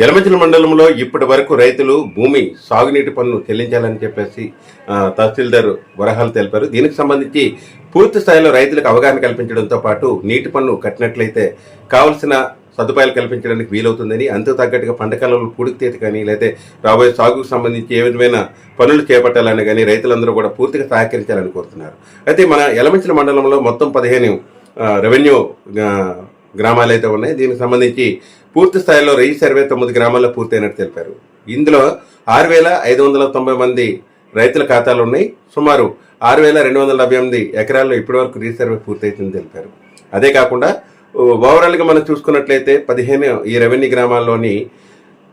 యలమంచిల మండలంలో ఇప్పటి వరకు రైతులు భూమి సాగునీటి పన్ను చెల్లించాలని చెప్పేసి తహసీల్దార్ వరహాలు తెలిపారు. దీనికి సంబంధించి పూర్తి స్థాయిలో రైతులకు అవగాహన కల్పించడంతో పాటు నీటి పన్ను కట్టినట్లయితే కావలసిన సదుపాయాలు కల్పించడానికి వీలవుతుందని అంతకు తగ్గట్టుగా పంట కాలంలో తీత కానీ లేదా రాబోయే సాగుకు సంబంధించి ఏ విధమైన పనులు చేపట్టాలని కానీ రైతులందరూ కూడా పూర్తిగా సహకరించాలని కోరుతున్నారు. అయితే మన యలమంచిల మండలంలో మొత్తం పదిహేను రెవెన్యూ గ్రామాలు అయితే ఉన్నాయి. దీనికి సంబంధించి పూర్తి స్థాయిలో రైతు సర్వే తొమ్మిది గ్రామాల్లో పూర్తయినట్టు తెలిపారు. ఇందులో ఆరు వేల ఐదు వందల తొంభై మంది రైతుల ఖాతాలు ఉన్నాయి. సుమారు ఆరు వేల రెండు వందల డెబ్బై ఎనిమిది ఎకరాల్లో ఇప్పటివరకు రీసర్వే పూర్తయిందని తెలిపారు. అదే కాకుండా ఓవరాల్గా మనం చూసుకున్నట్లయితే పదిహేను ఈ రెవెన్యూ గ్రామాల్లోని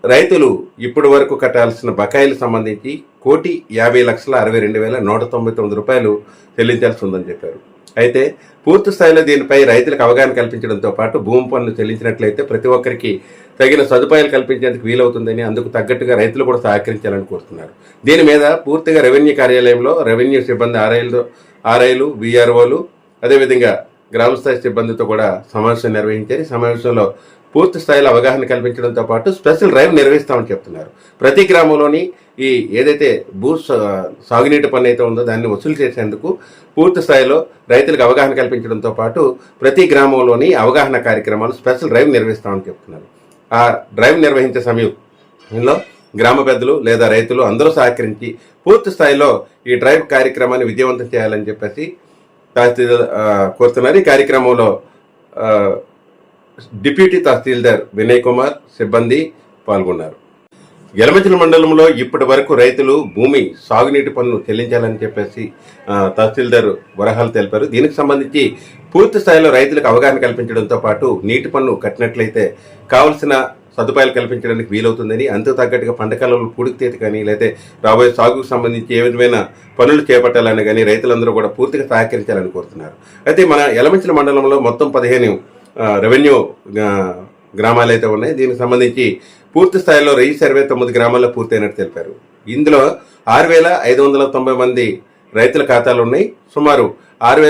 రైతులు ఇప్పటి వరకు కట్టాల్సిన బకాయిలు సంబంధించి కోటి యాభై లక్షల అరవై రెండు వేల నూట తొంభై తొమ్మిది రూపాయలు చెల్లించాల్సి ఉందని చెప్పారు. అయితే పూర్తి స్థాయిలో దీనిపై రైతులకు అవగాహన కల్పించడంతో పాటు భూమి పన్ను చెల్లించినట్లయితే ప్రతి ఒక్కరికి తగిన సదుపాయాలు కల్పించేందుకు వీలవుతుందని అందుకు తగ్గట్టుగా రైతులు కూడా సహకరించాలని కోరుతున్నారు. దీని మీద పూర్తిగా రెవెన్యూ కార్యాలయంలో రెవెన్యూ సిబ్బంది ఆర్ఐలు ఆర్ఐలు బీఆర్ఓలు అదేవిధంగా గ్రామ స్థాయి సిబ్బందితో కూడా సమావేశం నిర్వహించారు. సమావేశంలో పూర్తి స్థాయిలో అవగాహన కల్పించడంతో పాటు స్పెషల్ డ్రైవ్ నిర్వహిస్తామని చెప్తున్నారు. ప్రతి గ్రామంలోని ఈ ఏదైతే భూ సా- సాగునీటి పన్ను అయితే ఉందో దాన్ని వసూలు చేసేందుకు పూర్తి స్థాయిలో రైతులకు అవగాహన కల్పించడంతో పాటు ప్రతి గ్రామంలోని అవగాహన కార్యక్రమాలు స్పెషల్ డ్రైవ్ నిర్వహిస్తామని చెప్తున్నారు. ఆ డ్రైవ్ నిర్వహించే సమయంలో గ్రామ పెద్దలు లేదా రైతులు అందరూ సహకరించి పూర్తి స్థాయిలో ఈ డ్రైవ్ కార్యక్రమాన్ని విజయవంతం చేయాలని చెప్పేసి తహసీల్దార్ కోరుతున్నారు. ఈ కార్యక్రమంలో డిప్యూటీ తహసీల్దార్ వినయ్ కుమార్ సిబ్బంది పాల్గొన్నారు. యలమంచిల మండలంలో ఇప్పటి వరకు రైతులు భూమి సాగునీటి పన్ను చెల్లించాలని చెప్పేసి తహసీల్దార్ వరహాలు తెలిపారు. దీనికి సంబంధించి పూర్తి స్థాయిలో రైతులకు అవగాహన కల్పించడంతో పాటు నీటి పన్ను కట్టినట్లయితే కావలసిన సదుపాయాలు కల్పించడానికి వీలవుతుందని అంతకు తగ్గట్టుగా పంట కాలంలో పూడికి కానీ లేకపోతే రాబోయే సాగుకు సంబంధించి ఏ విధమైన పనులు చేపట్టాలని కానీ రైతులందరూ కూడా పూర్తిగా సహకరించాలని కోరుతున్నారు. అయితే మన యలమంచిల మండలంలో మొత్తం పదిహేను రెవెన్యూ గ్రామాలు అయితే ఉన్నాయి. దీనికి సంబంధించి పూర్తి స్థాయిలో రైతు సర్వే తొమ్మిది గ్రామాల్లో పూర్తయినట్టు తెలిపారు. ఇందులో ఆరు వేల ఐదు వందల తొంభై మంది రైతుల ఖాతాలు ఉన్నాయి. సుమారు ఆరు వేల